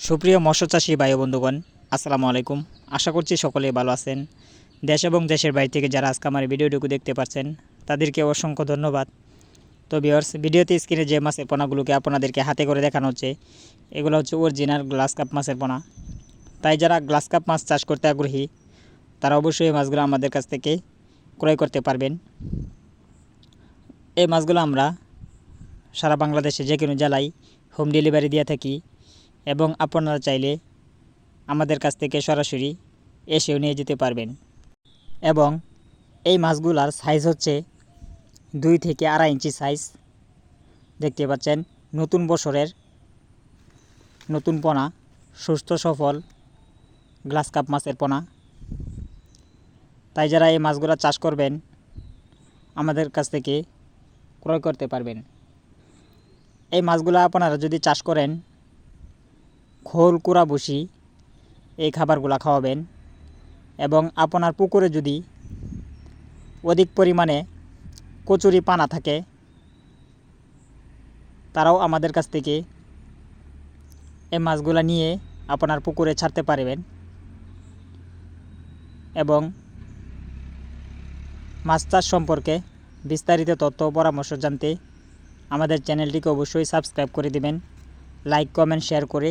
সুপ্রিয় মৎস্যচাষী ভাই বন্ধুগণ, আসসালামু আলাইকুম। আশা করছি সকলেই ভালো আছেন। দেশ এবং দেশের বাইরে থেকে যারা আজকে আমার ভিডিওটুকু দেখতে পাচ্ছেন, তাদেরকে অসংখ্য ধন্যবাদ। তো ভিওর্স ভিডিওতে স্ক্রিনে যে মাছের পোনাগুলোকে আপনাদেরকে হাতে করে দেখানো হচ্ছে, এগুলো হচ্ছে অরিজিনাল গ্লাস কাপ মাছের পোনা। তাই যারা গ্লাস কাপ মাছ চাষ করতে আগ্রহী, তারা অবশ্যই এই মাছগুলো আমাদের কাছ থেকে ক্রয় করতে পারবেন। এই মাছগুলো আমরা সারা বাংলাদেশে যে কোনো জেলায় হোম ডেলিভারি দিয়ে থাকি। এবং আপনারা চাইলে আমাদের কাছ থেকে সরাসরি এসেও নিয়ে যেতে পারবেন। এবং এই মাছগুলার সাইজ হচ্ছে দুই থেকে আড়াই ইঞ্চি সাইজ দেখতে পাচ্ছেন, নতুন বছরের নতুন পোনা, সুস্থ, সফল গ্লাস কাপ মাছের পোনা। তাই যারা এই মাছগুলো চাষ করবেন, আমাদের কাছ থেকে ক্রয় করতে পারবেন। এই মাছগুলো আপনারা যদি চাষ করেন খোল কুড়া বসি এই খাবারগুলো খাওয়াবেন এবং আপনার পুকুরে যদি অধিক পরিমাণে কচুরি পানা থাকে, তারাও আমাদের কাছ থেকে এই মাছগুলো নিয়ে আপনার পুকুরে ছাড়তে পারবেন এবং মাছ চাষ সম্পর্কে বিস্তারিত তথ্য পরামর্শ জানতে আমাদের চ্যানেলটিকে অবশ্যই সাবস্ক্রাইব করে দিবেন। লাইক, কমেন্ট, শেয়ার করে